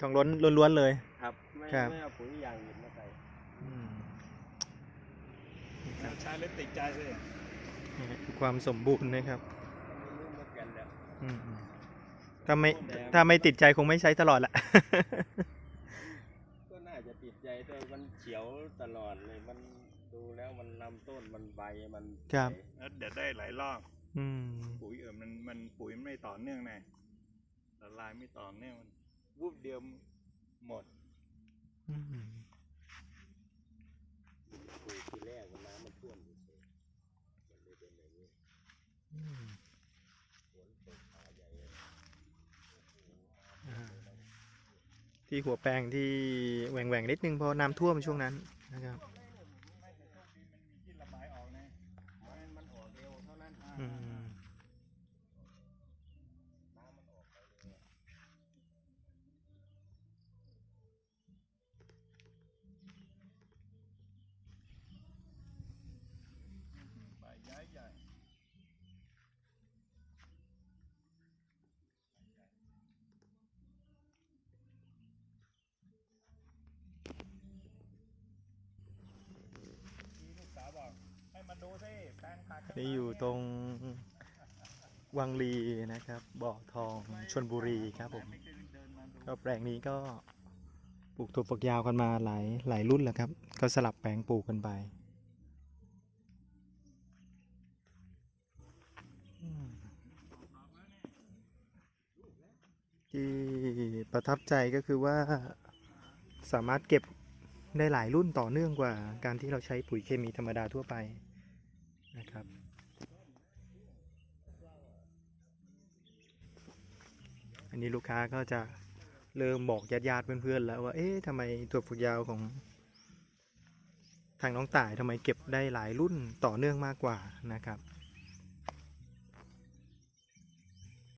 ทองล้นล้วนๆเลย ครับ ไม่ครับ ไม่เอาปุ๋ยอย่างอื่นมาใส่อืมนี่ครับใช้แล้วติดใจเลยนี่คือความสมบูรณ์นะครับไม่รู้เหมือนกันแหละอืมถ้าไม่ถ้าไม่ติดใจคงไม่ใช้ตลอดละ ก็น่าจะติดใจแต่มันเขียวตลอดเลย มันดูแล้วมันลำต้นมันใบมันครับสวยแล้วเดี๋ยวได้หลายรอบอืม ปุ๋ยเออมันมันปุ๋ยไม่ต่อเนื่องไงละลายไม่ต่อเนื่องมัน วูบเดียวหมดทีแรกน้ำมันท่วมอยู่เลยมันเลยเป็นอย่างนี้ฝนตกขาใหญ่ที่หัวแปลงที่แหว่งๆนิดนึงเพราะน้ำท่วมช่วงนั้นนะครับ ไม่แต่โชคดีมันมีที่ระบายออกนะ มันมันออกเร็วเท่านั้น อืม น้ำมันออกไปเลย ใบย้ายใหญ่ มีลูกสาวบอก ให้มาดูสิแปลงผักข้างหลัง นี่อยู่ตรงวังลีนะครับ บ่อทองชนบุรีครับผมก็แปลงนี้ก็ปลูกถั่วฝักยาวกันมาหลายหลายรุ่นแล้วครับ ก็สลับแปลงปลูกกันไปที่ประทับใจก็คือว่าสามารถเก็บได้หลายรุ่นต่อเนื่องกว่าการที่เราใช้ปุ๋ยเคมีธรรมดาทั่วไป นะครับ อันนี้ลูกค้าก็จะเริ่มบอกญาติญาติเพื่อนๆแล้วว่า เอ๊ะทำไมถั่วฝักยาวของ ทางน้องต่ายทำไมเก็บได้หลายรุ่นต่อเนื่องมากกว่านะครับ